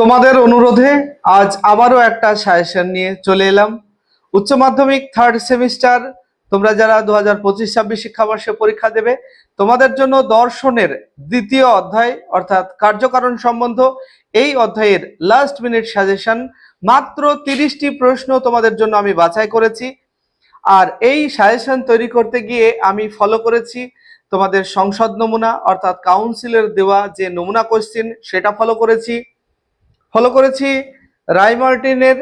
তোমাদের অনুরোধে আজ আবারও একটা সাজেশন নিয়ে চলে এলাম। উচ্চ মাধ্যমিক থার্ড সেমিস্টার তোমরা যারা দু হাজার পঁচিশ ছাব্বিশ শিক্ষাবর্ষে পরীক্ষা দেবে, তোমাদের জন্য দর্শনের দ্বিতীয় অধ্যায়, অর্থাৎ কার্যকারণ সম্বন্ধ, এই অধ্যায়ের লাস্ট মিনিট সাজেশন মাত্র তিরিশটি প্রশ্ন তোমাদের জন্য আমি বাছাই করেছি। আর এই সাজেশন তৈরি করতে গিয়ে আমি ফলো করেছি তোমাদের সংসদ নমুনা, অর্থাৎ কাউন্সিলের দেওয়া যে নমুনা কোশ্চিন সেটা ফলো করেছি। ফলো করেছি রায় মার্টিনের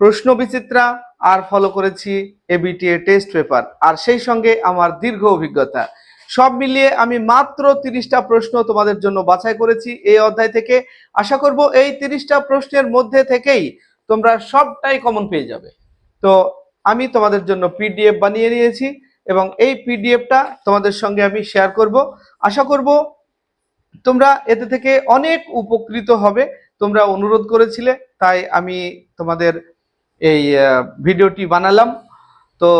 প্রশ্ন বিচিত্রা, আর ফলো করেছি এবিটিএ টেস্ট পেপার। আর সেই সঙ্গে আমার দীর্ঘ অভিজ্ঞতা। সব মিলিয়ে আমি মাত্র তিরিশটা প্রশ্ন তোমাদের জন্য বাছাই করেছি এই অধ্যায় থেকে। আশা করব এই তিরিশটা প্রশ্নের মধ্যে থেকেই তোমরা সবটাই কমন পেয়ে যাবে। তো আমি তোমাদের জন্য পিডিএফ বানিয়ে নিয়েছি এবং এই পিডিএফটা তোমাদের সঙ্গে আমি শেয়ার করব। আশা করব তোমরা এতে থেকে অনেক উপকৃত হবে। তোমরা অনুরোধ করেছিলে, তাই আমি তোমাদের এই ভিডিওটি বানালাম। তো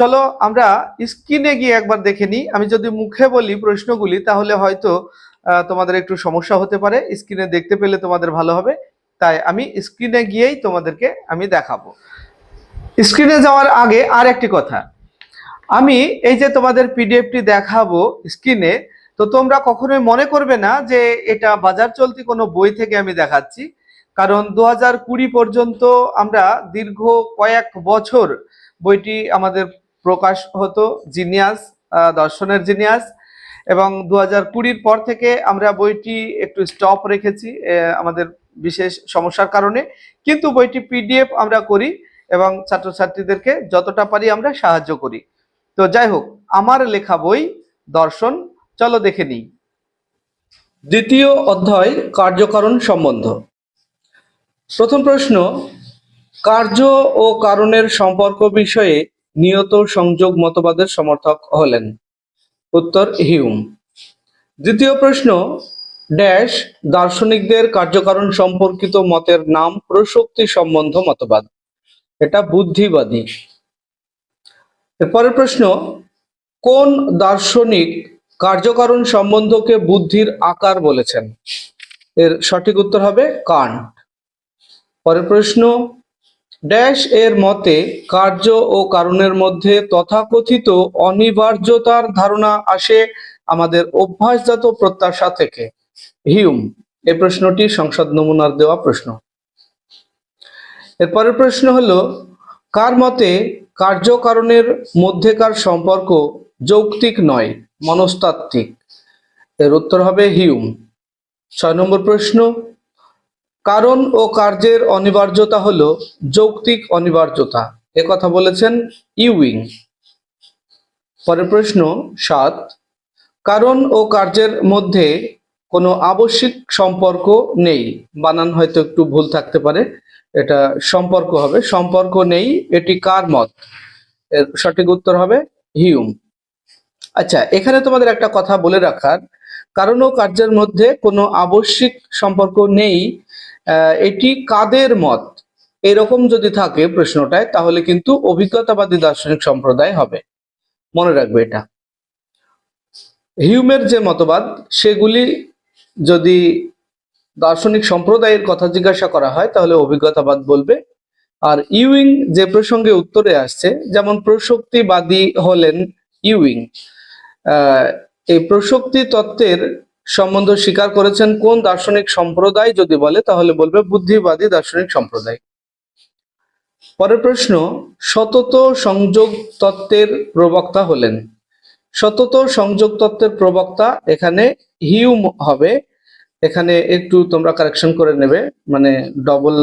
চলো আমরা স্ক্রিনে গিয়ে একবার দেখে নিই। আমি যদি মুখে বলি প্রশ্নগুলি, তাহলে হয়তো তোমাদের একটু সমস্যা হতে পারে। স্ক্রিনে দেখতে পেলে তোমাদের ভালো হবে। তাই আমি স্ক্রিনে গিয়েই তোমাদেরকে আমি দেখাবো। স্ক্রিনে যাওয়ার আগে আর একটি কথা। আমি এই যে তোমাদের পিডিএফটি দেখাবো স্ক্রিনে তো তোমরা কখনোই মনে করবে না যে এটা বাজার চলতি কোনো বই থেকে আমি দেখাচ্ছি। কারণ দু কুড়ি পর্যন্ত আমরা দীর্ঘ কয়েক বছর বইটি আমাদের প্রকাশ হতো, জিনিয়াস দর্শনের জিনিয়াস। এবং দু হাজার কুড়ির পর থেকে আমরা বইটি একটু স্টপ রেখেছি আমাদের বিশেষ সমস্যার কারণে। কিন্তু বইটি পিডিএফ আমরা করি এবং ছাত্রছাত্রীদেরকে যতটা পারি আমরা সাহায্য করি। তো যাই হোক, আমার লেখা বই দর্শন চলো দেখে নিই। দ্বিতীয় অধ্যায়, কার্যকারণ সম্বন্ধ। প্রথম প্রশ্ন, কার্য ও কারণের সম্পর্ক বিষয়ে নিয়ত সংযোগ মতবাদের সমর্থক হলেন। উত্তর, হিউম। দ্বিতীয় প্রশ্ন, ড্যাশ, দার্শনিকদের কার্যকারণ সম্পর্কিত মতের নাম প্রসক্তি সম্বন্ধ মতবাদ। এটা বুদ্ধিবাদী। এরপরের প্রশ্ন, কোন দার্শনিক কার্যকারণ সম্বন্ধকে বুদ্ধির আকার বলেছেন। এর সঠিক উত্তর হবে কান্ট পরের প্রশ্ন, ড্যাশ এর মতে কার্য ও কারণের মধ্যে তথাকথিত অনিবার্যতার ধারণা আসে আমাদের অভ্যাসজাত প্রত্যাশা থেকে। হিউম, এ প্রশ্নটি সংসদ নমুনার দেওয়া প্রশ্ন। এরপরের প্রশ্ন হলো, কার মতে কার্যকারণের মধ্যেকার সম্পর্ক যৌক্তিক নয়, মনস্তাত্ত্বিক। এর উত্তর হবে হিউম। ছয় নম্বর প্রশ্ন, কারণ ও কার্যের অনিবার্যতা হল যৌক্তিক অনিবার্যতা। এ কথা বলেছেন ইউইং। পরের প্রশ্ন, সাত, কারণ ও কার্যের মধ্যে কোনো আবশ্যিক সম্পর্ক নেই। বানান হয়তো একটু ভুল থাকতে পারে। এটা সম্পর্ক হবে। সম্পর্ক নেই, এটি কার মত? এর সঠিক উত্তর হবে হিউম। আচ্ছা এখানে তোমাদের একটা কথা বলে রাখার। কারণ ও কার্যের মধ্যে কোনো আবশ্যিক সম্পর্ক নেই। এটি কাদের মত? এরকম যদি থাকে প্রশ্নটায়, তাহলে কিন্তু অভিজ্ঞতাবাদী দার্শনিক সম্প্রদায় হবে। মনে রাখবে এটা। হিউমের যে মতবাদ, সেগুলি যদি দার্শনিক সম্প্রদায়ের কথা জিজ্ঞাসা করা হয়, তাহলে অভিজ্ঞতাবাদ বলবে। আর ইউইং যে প্রসঙ্গে উত্তরে আসছে, যেমন প্রসক্তিবাদী হলেন ইউইং। এই প্রসক্তি তত্ত্বের সম্বন্ধ স্বীকার করেছেন কোন দার্শনিক সম্প্রদায় যদি বলে, তাহলে বলবে বুদ্ধিবাদী দার্শনিক সম্প্রদায়। পরের প্রশ্ন, সতত সংযোগ তত্ত্বের প্রবক্তা হলেন। সতত সংযোগ তত্ত্বের প্রবক্তা এখানে হিউম হবে। এখানে একটু তোমরা কারেকশন করে নেবে মানে ডবল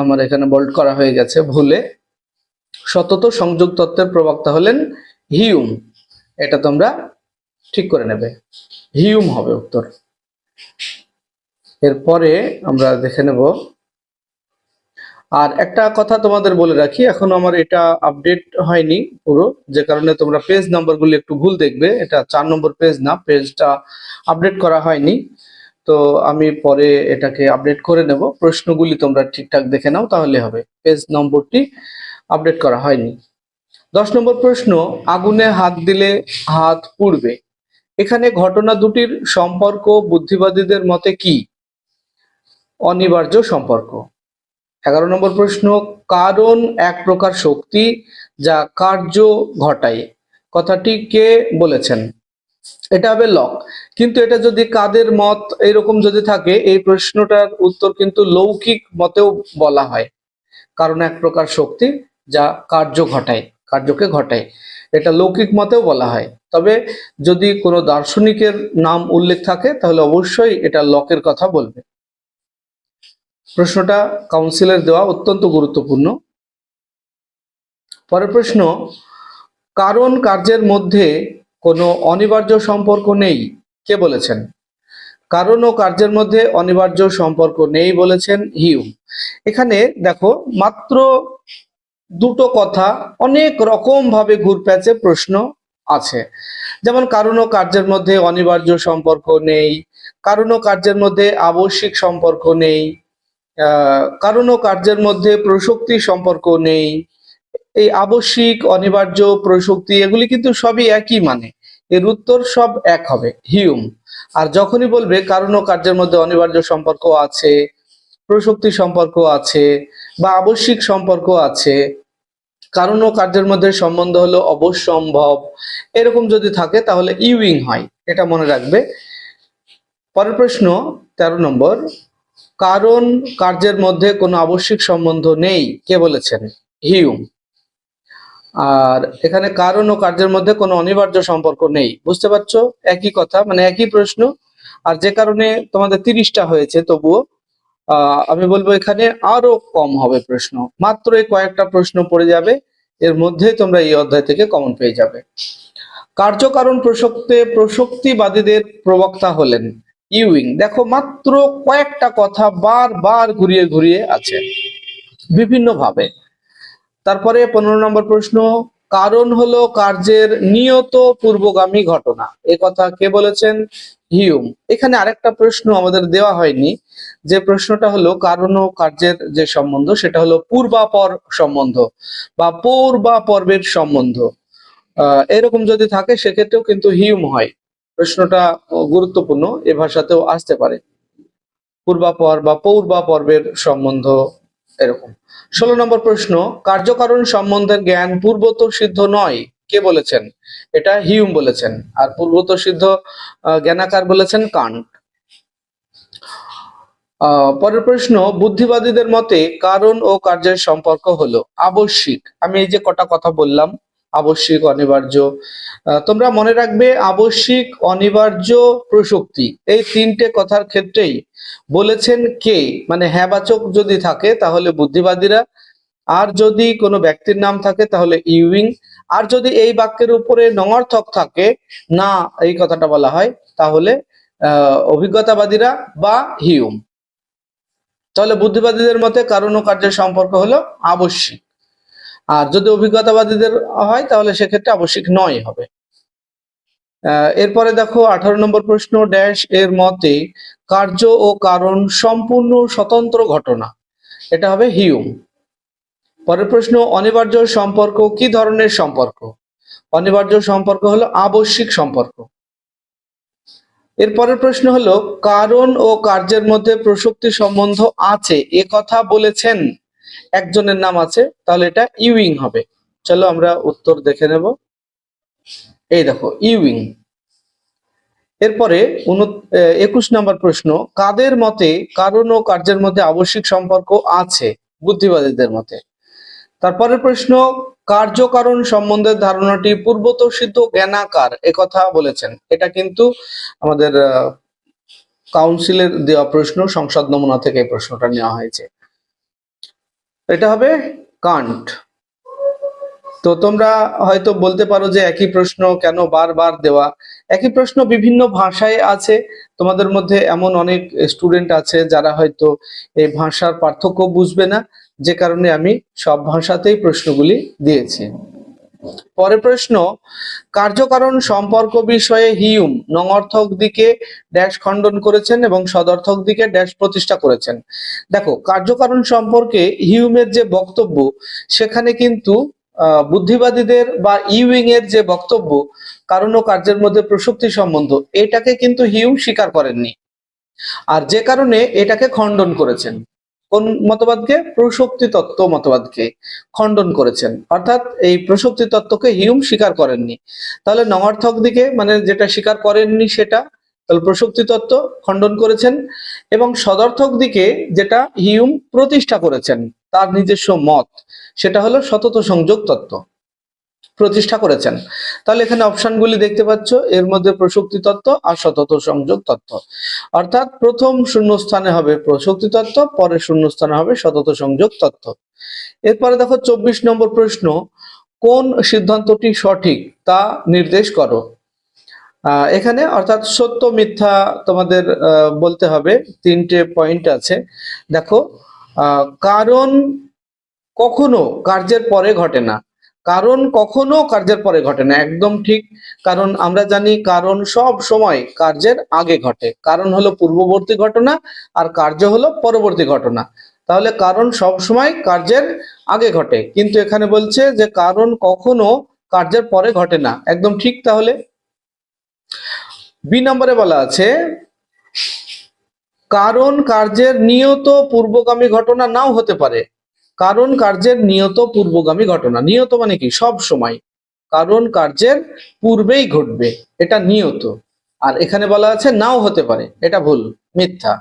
আমার এখানে বোল্ড করা হয়ে গেছে ভুলে। সতত সংযোগ তত্ত্বের প্রবক্তা হলেন হিউম। এটা তোমরা ঠিক করে নেবে। হিউম হবে উত্তর। এরপরে আমরা দেখে নেব। আর একটা কথা তোমাদের বলে রাখি, এখন আমার এটা আপডেট হয়নি পুরো, যে কারণে তোমরা পেজ নাম্বারগুলি একটু ভুল দেখবে। এটা চার নম্বর পেজ না পেজটা আপডেট করা হয়নি। তো আমি পরে এটাকে আপডেট করে নেব। প্রশ্নগুলি তোমরা ঠিকঠাক দেখে নাও, তাহলে হবে। পেজ নম্বরটি আপডেট করা হয়নি। দশ নম্বর প্রশ্ন, আগুনে হাত দিলে হাত পুড়বে। এখানে ঘটনা দুটির সম্পর্ক বুদ্ধিবাদীদের মতে কি? অনিবার্য সম্পর্ক। এগারো নম্বর প্রশ্ন, কারণ এক প্রকার শক্তি যা কার্য ঘটায়। কথাটি কে বলেছেন? এটা হবে লক। কিন্তু এটা যদি কাদের মত এরকম যদি থাকে, এই প্রশ্নটার উত্তর কিন্তু লৌকিক মতেও বলা হয়। কারণ এক প্রকার শক্তি যা কার্য ঘটায়। কার্যকে ঘটায়। এটা লৌকিক মতেও বলা হয়। তবে যদি কোনো দার্শনিকের নাম উল্লেখ থাকে, তাহলে অবশ্যই এটা লকের কথা বলবে। প্রশ্নটা কাউন্সিলের দেওয়া অত্যন্ত গুরুত্বপূর্ণ। পরের প্রশ্ন, কারণ কার্যের মধ্যে কোনো অনিবার্য সম্পর্ক নেই, কে বলেছেন? কারণ ও কার্যের মধ্যে অনিবার্য সম্পর্ক নেই বলেছেন হিউম এখানে দেখো, মাত্র দুটো কথা অনেক রকম ভাবে ঘুরপ্যাচে প্রশ্ন আছে। যেমন কারণ কার্যের মধ্যে অনিবার্য সম্পর্ক নেই কারণ কার্যের মধ্যে আবশ্যিক সম্পর্ক নেই কারণ কার্যের মধ্যে প্রসক্তি সম্পর্ক নেই। এই আবশ্যিক, অনিবার্য, প্রসক্তি, এগুলি কিন্তু সবই একই মানে। এর উত্তর সব এক হবে, হিউম। আর যখনই বলবে কারণ কার্যের মধ্যে অনিবার্য সম্পর্ক আছে, প্রসক্তি সম্পর্ক আছে বা আবশ্যিক সম্পর্ক আছে কারণ ও কার্যের মধ্যে সম্বন্ধ হলো অবশ্যম্ভব এরকম যদি থাকে তাহলে ইউইং হয়, এটা মনে রাখবে। পরের প্রশ্ন, তেরো নম্বর, কারণ কার্যের মধ্যে কোনো আবশ্যিক সম্বন্ধ নেই, কে বলেছেন? হিউম আর এখানে কারণ ও কার্যের মধ্যে কোনো অনিবার্য সম্পর্ক নেই, বুঝতে পারছ? একই কথা মানে একই প্রশ্ন। আর যে কারণে তোমাদের তিরিশটা হয়েছে, তবুও আমি বলব এখানে আরও কম হবে প্রশ্ন। মাত্র এই কয়েকটা প্রশ্ন পড়ে যাবে, এর মধ্যেই তোমরা এই অধ্যায় থেকে কমন পেয়ে যাবে। কার্যকারণ প্রসক্তে প্রসক্তিবাদীদের প্রবক্তা হলেন ইউইং। দেখো, মাত্র কয়েকটা কথা বারবার ঘুরিয়ে ঘুরিয়ে আছে বিভিন্ন ভাবে তারপরে পনেরো নম্বর প্রশ্ন, কারণ হলো কার্যের নিয়ত পূর্বগামী ঘটনা। এ কথা কে বলেছেন? হিউম। এখানে আরেকটা প্রশ্ন আমাদের দেওয়া হয়নি। যে প্রশ্নটা হলো, কারণ ও কার্যের যে সম্বন্ধ, সেটা হলো পূর্বাপর সম্বন্ধ বা পূর্বা পর্বের সম্বন্ধ এরকম যদি থাকে, সেক্ষেত্রেও কিন্তু হিউম হয়। প্রশ্নটা গুরুত্বপূর্ণ, এ ভাষাতেও আসতে পারে। পূর্বাপর বা পূর্বা পর্বের সম্বন্ধ এরকম। ষোলো নম্বর প্রশ্ন, কার্যকারণ সম্বন্ধের জ্ঞান পূর্বত সিদ্ধ নয়। কে বলেছেন? এটা হিউম বলেছেন। আর পূর্বত সিদ্ধ জ্ঞানাকার বলেছেন কান্ট। পরের প্রশ্ন, বুদ্ধিবাদীদের মতে কারণ ও কার্যের সম্পর্ক হলো আবশ্যিক। আমি এই যে কটা কথা বললাম, আবশ্যিক, অনিবার্য তোমরা মনে রাখবে আবশ্যিক, অনিবার্য, প্রসক্তি। এই তিনটে কথার ক্ষেত্রেই বলেছেন কে? মানে হ্যাবাচক যদি থাকে, তাহলে বুদ্ধিবাদীরা। আর যদি কোনো ব্যক্তির নাম থাকে, তাহলে ইউইং। আর যদি এই বাক্যের উপরে নঙর্থক থাকে, না এই কথাটা বলা হয়, তাহলে অভিজ্ঞতাবাদীরা বা হিউম। তাহলে বুদ্ধিবাদীদের মতে কারণ ও কার্যের সম্পর্ক হলো আবশ্যিক। আর যদি অভিজ্ঞতাবাদীদের হয়, তাহলে সেক্ষেত্রে আবশ্যিক নয় হবে। এরপরে দেখো, আঠারো নম্বর প্রশ্ন, ড্যাশ এর মতে কার্য ও কারণ সম্পূর্ণ স্বতন্ত্র ঘটনা। এটা হবে হিউম। পরের প্রশ্ন, অনিবার্য সম্পর্ক কি ধরনের সম্পর্ক? অনিবার্য সম্পর্ক হলো আবশ্যিক সম্পর্ক। এর পরের প্রশ্ন হলো, কারণ ও কার্যের মধ্যে প্রসক্তি সম্বন্ধ আছে, এ কথা বলেছেন, একজনের নাম আছে, তাহলে এটা ইউইং হবে। চলো আমরা উত্তর দেখে নেব। এই দেখো, ইউইং। এরপরে একুশ নম্বর প্রশ্ন, কাদের মতে কারণ ও কার্যের মধ্যে আবশ্যিক সম্পর্ক আছে, বুদ্ধিবাদীদের মতে? তারপরের প্রশ্ন, কার্যকারণ সম্বন্ধে ধারণাটি পূর্বত সিদ্ধ জ্ঞানাকার কথা বলেছেন। এটা কিন্তু আমাদের কাউন্সিলের দেওয়া প্রশ্ন, সংসদ নমুনা থেকে প্রশ্নটা নেওয়া হয়েছে। এটা হবে কান্ট। তো তোমরা হয়তো বলতে পারো যে একই প্রশ্ন কেন বারবার দেওয়া? একই প্রশ্ন বিভিন্ন ভাষায় আছে। তোমাদের মধ্যে এমন অনেক স্টুডেন্ট আছে যারা হয়তো এই ভাষার পার্থক্য বুঝবে না। যে কারণে আমি সব ভাষাতেই প্রশ্নগুলি দিয়েছি। পরে প্রশ্ন, কার্যকারণ সম্পর্ক বিষয়ে হিউম নঙর্থক দিকে ড্যাশ খণ্ডন করেছেন এবং সদর্থক দিকে ড্যাশ প্রতিষ্ঠা করেছেন। দেখো, কার্যকারণ সম্পর্কে হিউমের যে বক্তব্য, সেখানে কিন্তু বুদ্ধিবাদীদের বা ইউইং এর যে বক্তব্য, কারণ ও কার্যের মধ্যে প্রসক্তি সম্বন্ধ, এটাকে কিন্তু হিউম স্বীকার করেননি। আর যে কারণে এটাকে খণ্ডন করেছেন। কোন মতবাদকে? প্রসক্তি তত্ত্ব মতবাদকে খণ্ডন করেছেন। অর্থাৎ এই প্রসক্তি তত্ত্বকে হিউম স্বীকার করেননি। তাহলে নমার্থক দিকে মানে যেটা স্বীকার করেননি সেটা, তাহলে প্রসক্তি তত্ত্ব খণ্ডন করেছেন এবং সদর্থক দিকে যেটা হিউম প্রতিষ্ঠা করেছেন, তার নিজস্ব মত, সেটা হলো সতত সংযোগ তত্ত্ব। প্রতিষ্ঠা করেছেন। তাহলে এখানে অপশনগুলি দেখতে পাচ্ছ, এর মধ্যে প্রসক্তি তত্ত্ব আর সতত সংযোগ তত্ত্ব। অর্থাৎ প্রথম শূন্যস্থানে হবে প্রসক্তি তত্ত্ব পরে শূন্যস্থানে হবে সতত সংযোগ তত্ত্ব। এরপরে দেখো চব্বিশ নম্বর প্রশ্ন, কোন সিদ্ধান্তটি সঠিক তা নির্দেশ করো। এখানে অর্থাৎ সত্য, মিথ্যা তোমাদের বলতে হবে, তিনটে পয়েন্ট আছে। দেখো কারণ কখনো কার্যের পরে ঘটে না। কারণ কখনো কার্যের পরে ঘটে না, একদম ঠিক। কারণ আমরা জানি কারণ সব সময় কার্যের আগে ঘটে। কারণ হলো পূর্ববর্তী ঘটনা আর কার্য হলো পরবর্তী ঘটনা। তাহলে কারণ সব সময় কার্যের আগে ঘটে। কিন্তু এখানে বলছে যে কারণ কখনো কার্যের পরে ঘটে না। একদম ঠিক তাহলে? বি নম্বরে বলা আছে, কারণ কার্যের নিয়ত পূর্বগামী ঘটনা নাও হতে পারে। কারণ কার্যের নিয়ত পূর্বগামী ঘটনা। নিয়ত মানে কি? সব সময়। কারণ কার্যের পূর্বেই ঘটবে। এটা নিয়ত। আর এখানে বলা আছে নাও হতে পারে। এটা ভুল, মিথ্যা।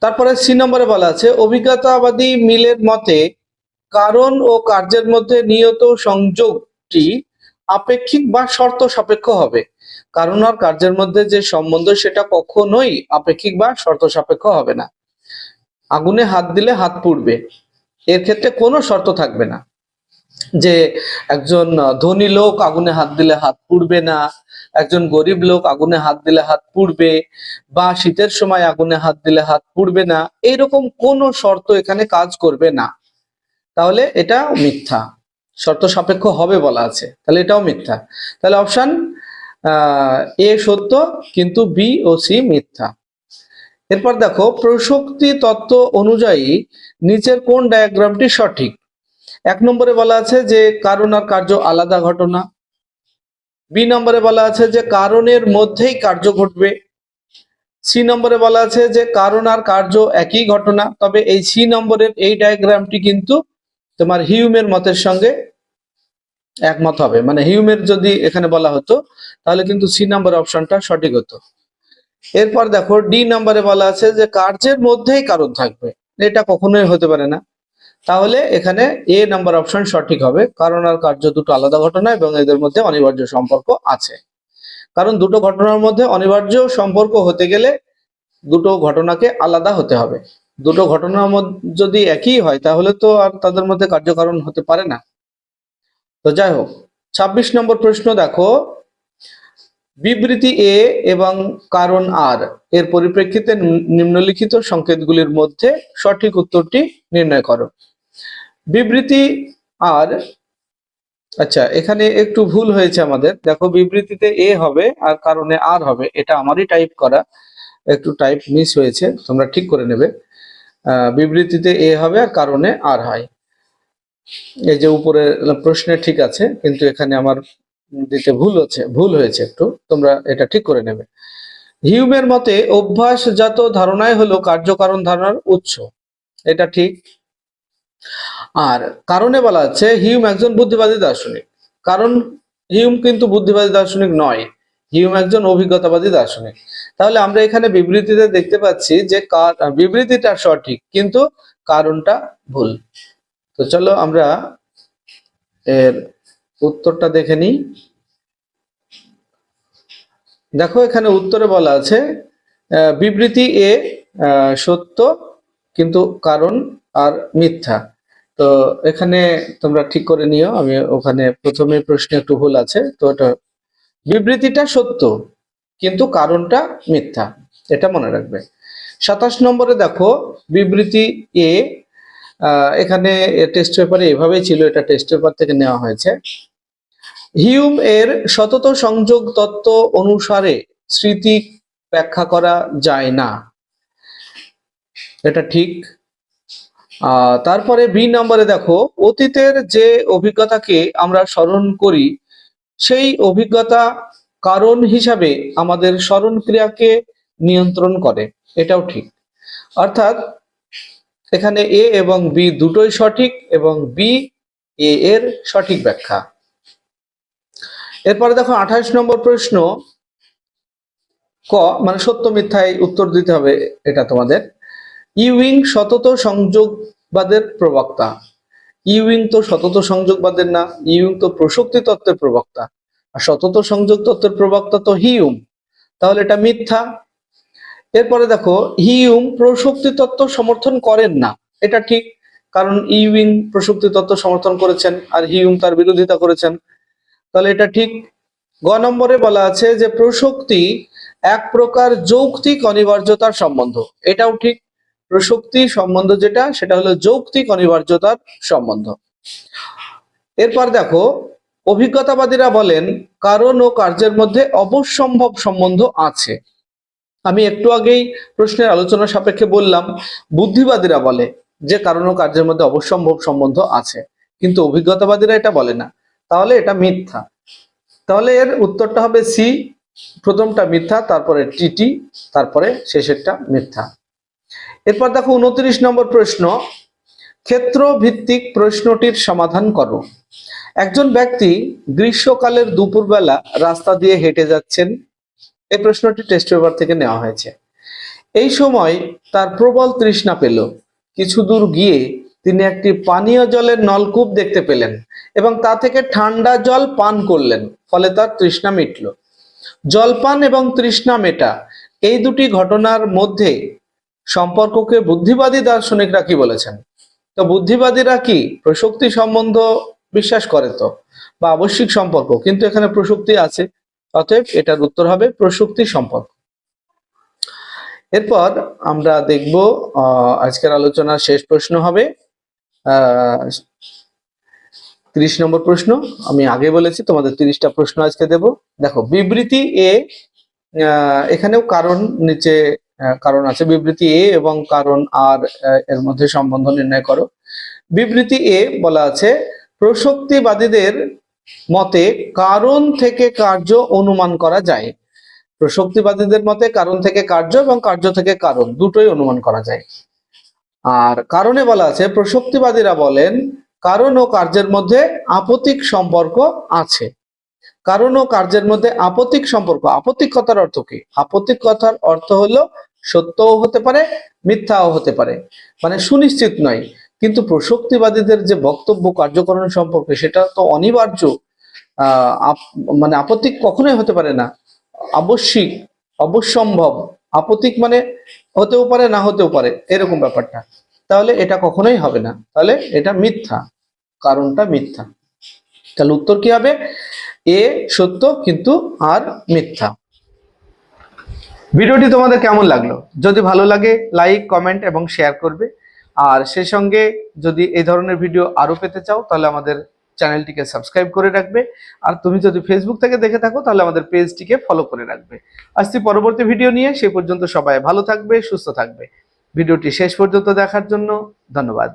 তারপরে সি নম্বরে বলা আছে, অভিজ্ঞতাবাদী মিলের মতে কারণ ও কার্যের মধ্যে নিয়ত সংযোগটি আপেক্ষিক বা শর্ত সাপেক্ষ হবে। কারণ আর কার্যের মধ্যে যে সম্বন্ধ সেটা কখনোই আপেক্ষিক বা শর্ত সাপেক্ষ হবে না। আগুনে হাত দিলে হাত পুড়বে। এর ক্ষেত্রে কোনো শর্ত থাকবে না। যে একজন ধনী লোক আগুনে হাত দিলে হাত পুড়বে না, একজন গরিব লোক আগুনে হাত দিলে হাত পুড়বে, বা শীতের সময় আগুনে হাত দিলে হাত পুড়বে না, এইরকম কোনো শর্ত এখানে কাজ করবে না। তাহলে এটা মিথ্যা। শর্ত সাপেক্ষ হবে বলা আছে। তাহলে এটাও মিথ্যা। তাহলে অপশন এ সত্য, কিন্তু বি ও সি মিথ্যা। এরপর দেখো, প্রসক্তি তত্ত্ব অনুযায়ী নিচের কোন ডায়াগ্রামটি সঠিক? এক নম্বরে বলা আছে যে কারণ আর কার্য আলাদা ঘটনা। বি নম্বরে বলা আছে যে কারণের মধ্যেই কার্য ঘটবে। সি নম্বরে বলা আছে যে কারণ আর কার্য একই ঘটনা। তবে এই সি নম্বরের এই ডায়াগ্রামটি কিন্তু তোমার হিউমের মতের সঙ্গে একমত হবে। মানে হিউমের যদি এখানে বলা হতো, তাহলে কিন্তু সি নাম্বার অপশনটা সঠিক হতো। এরপর দেখো ডি নাম্বারে বলা আছে যে কার্যের মধ্যেই কারণ থাকবে। এটা কখনোই হতে পারে না। তাহলে এখানে এ নাম্বার অপশন সঠিক হবে। কারণ আর কার্য দুটো আলাদা ঘটনা এবং এদের মধ্যে অনিবার্য সম্পর্ক আছে। কারণ দুটো ঘটনার মধ্যে অনিবার্য সম্পর্ক হতে গেলে দুটো ঘটনাকে আলাদা হতে হবে। দুটো ঘটনার মধ্যে যদি একই হয়, তাহলে তো আর তাদের মধ্যে কার্যকারণ হতে পারে না। তো যাই হোক, ছাব্বিশ নম্বর প্রশ্ন দেখো। বিবৃতি এ এবং কারণ আর এর পরিপ্রেক্ষিতে নিম্নলিখিত সংকেতগুলির মধ্যে সঠিক উত্তরটি নির্ণয় করো। বিবৃতি আর আচ্ছা এখানে একটু ভুল হয়েছে আমাদের। দেখো, বিবৃতিতে এ হবে আর কারণে আর হবে। এটা আমারই টাইপ করা, একটু টাইপ মিস হয়েছে, তোমরা ঠিক করে নেবে। বিবৃতিতে এ হবে আর কারণে আর হয়। এই যে উপরে প্রশ্নে ঠিক আছে, কিন্তু এখানে আমার দিতে ভুল হচ্ছে, ভুল হয়েছে একটু, তোমরা এটা ঠিক করে নেবে। হিউমের মতে অভ্যাসজাত ধারণাই হলো কার্যকারণ ধারণার উৎস, এটা ঠিক। আর কারণে বলা আছে, হিউম একজন বুদ্ধিবাদী দার্শনিক। কারণ হিউম কিন্তু বুদ্ধিবাদী দার্শনিক নয়, হিউম একজন অভিজ্ঞতাবাদী দার্শনিক। তাহলে আমরা এখানে বিবৃতিতে দেখতে পাচ্ছি যে বিবৃতিটা সঠিক, কিন্তু কারণটা ভুল। তো চলো আমরা এর উত্তরটা দেখে নিই। দেখো, এখানে উত্তরে বলা আছে বিবৃতি এ সত্য, কিন্তু কারণ আর মিথ্যা। তো এখানে তোমরা ঠিক করে নিও, আমি ওখানে প্রথমে প্রশ্নে একটু ভুল আছে, তো এটা বিবৃতিটা সত্য, কিন্তু কারণটা মিথ্যা, এটা মনে রাখবে। সাতাশ নম্বরে দেখো, বিবৃতি এ এখানে টেস্ট পেপারে এভাবেই ছিল, এটা টেস্ট পেপার থেকে নেওয়া হয়েছে। হিউম এর সতত সংযোগ তত্ত্ব অনুসারে স্মৃতি ব্যাখ্যা করা যায় না। এটা ঠিক। তারপরে বি নম্বরে দেখো, অতীতের যে অভিজ্ঞতাকে আমরা স্মরণ করি, সেই অভিজ্ঞতা কারণ হিসাবে আমাদের স্মরণ ক্রিয়াকে নিয়ন্ত্রণ করে। এটাও ঠিক। অর্থাৎ এখানে এ এবং বি দুটোই সঠিক এবং বি, এ এর সঠিক ব্যাখ্যা। এরপরে দেখো আঠাশ নম্বর প্রশ্ন, ক মানে সত্য মিথ্যায় উত্তর দিতে হবে এটা তোমাদের। ইউইং সতত সংযোগবাদের প্রবক্তা। ইউইং তো সতত সংযোগবাদের না, ইউইং তো প্রসক্তি তত্ত্বের প্রবক্তা। আর সতত সংযোগ তত্ত্বের প্রবক্তা তো হিউম। তাহলে এটা মিথ্যা এরপরে দেখো হিউম প্রসক্তি তত্ত্ব সমর্থন করেন না। এটা ঠিক, কারণ ইউইং প্রসক্তি তত্ত্ব সমর্থন করেছেন আর হিউম তার বিরোধিতা করেছেন। তাহলে এটা ঠিক। গ নম্বরে বলা আছে যে প্রসক্তি এক প্রকার যৌক্তিক অনিবার্যতার সম্বন্ধ। এটাও ঠিক। প্রসক্তি সম্বন্ধ যেটা, সেটা হলো যৌক্তিক অনিবার্যতার সম্বন্ধ। এরপর দেখো, অভিজ্ঞতাবাদীরা বলেন, কারণ ও কার্যের মধ্যে অবশ্যম্ভব সম্বন্ধ আছে। আমি একটু আগেই প্রশ্নের আলোচনা সাপেক্ষে বললাম, বুদ্ধিবাদীরা বলে যে কারণ ও কার্যের মধ্যে অবশ্যম্ভব সম্বন্ধ আছে, কিন্তু অভিজ্ঞতাবাদীরা এটা বলে না। তাহলে এটা মিথ্যা। তাহলে এর উত্তরটা হবে সি, প্রথমটা মিথ্যা, তারপরে টিটি, তারপরে শেষেরটা মিথ্যা। এরপর দেখো উনত্রিশ নম্বর প্রশ্ন ক্ষেত্র ভিত্তিক প্রশ্নটির সমাধান করো। একজন ব্যক্তি গ্রীষ্মকালের দুপুরবেলা রাস্তা দিয়ে হেঁটে যাচ্ছেন এই প্রশ্নটি টেস্ট পেপার থেকে নেওয়া হয়েছে। এই সময় তার প্রবল তৃষ্ণা পেল। কিছু দূর গিয়ে তিনি একটি পানীয় জলের নলকূপ দেখতে পেলেন এবং তা থেকে ঠান্ডা জল পান করলেন, ফলে তার তৃষ্ণা মিটল। জলপান এবং তৃষ্ণা মেটা, এই দুটি ঘটনার মধ্যে সম্পর্ককে বুদ্ধিবাদী দার্শনিকরা কি বলেছেন? তো বুদ্ধিবাদীরা কি প্রসক্তি সম্বন্ধ বিশ্বাস করে তো? বা আবশ্যিক সম্পর্ক? কিন্তু এখানে প্রসক্তি আছে। অতএব এটার উত্তর হবে প্রসক্তি সম্পর্ক এরপর আমরা দেখব আজকের আলোচনার শেষ প্রশ্ন হবে। তিরিশ নম্বর প্রশ্ন, আমি আগে বলেছি, তোমাদের তিরিশটা প্রশ্ন আজকে দেব। দেখো, বিবৃতি এ এখানেও কারণ নিচে কারণ আছে। বিবৃতি এ এবং কারণ আর এর মধ্যে সম্বন্ধ নির্ণয় করো। বিবৃতি এ বলা আছে, প্রসক্তিবাদীদের মতে কারণ থেকে কার্য অনুমান করা যায়। প্রসক্তিবাদীদের মতে কারণ থেকে কার্য এবং কার্য থেকে কারণ দুটোই অনুমান করা যায়। আর কারণে বলা আছে, প্রশক্তিবাদীরা বলেন, কারণ ও কার্যের মধ্যে আপতিক সম্পর্ক আছে। কারণ ও কার্যের মধ্যে আপতিক সম্পর্ক, আপতিক কথার অর্থ কি? আপতিক কথার অর্থ হলো সত্যও হতে পারে, মিথ্যাও হতে পারে। মানে সুনিশ্চিত নয়। কিন্তু প্রসক্তিবাদীদের যে বক্তব্য, কার্যকরণ সম্পর্কে সেটা তো অনিবার্য মানে আপত্তিক কখনোই হতে পারে না। আবশ্যিক অবশ্যম্ভব আপত্তিক মানে হতেও পারে, না হতেও পারে, এরকম ব্যাপারটা। তাহলে এটা কখনোই হবে না। তাহলে এটা মিথ্যা, কারণটা মিথ্যা। তাহলে উত্তর কি হবে? এ সত্য কিন্তু আর মিথ্যা। ভিডিওটি তোমাদের কেমন লাগল? যদি ভালো লাগে, লাইক, কমেন্ট এবং শেয়ার করবে। আর সেই সঙ্গে যদি এই ধরনের ভিডিও আরও পেতে চাও, তাহলে আমাদের চ্যানেলটিকে সাবস্ক্রাইব করে রাখবে। আর তুমি যদি ফেসবুক থেকে দেখে থাকো, তাহলে আমাদের পেজটিকে ফলো করে রাখবে। আসছি পরবর্তী ভিডিও নিয়ে। সেই পর্যন্ত সবাই ভালো থাকবে, সুস্থ থাকবে। ভিডিওটি শেষ পর্যন্ত দেখার জন্য ধন্যবাদ।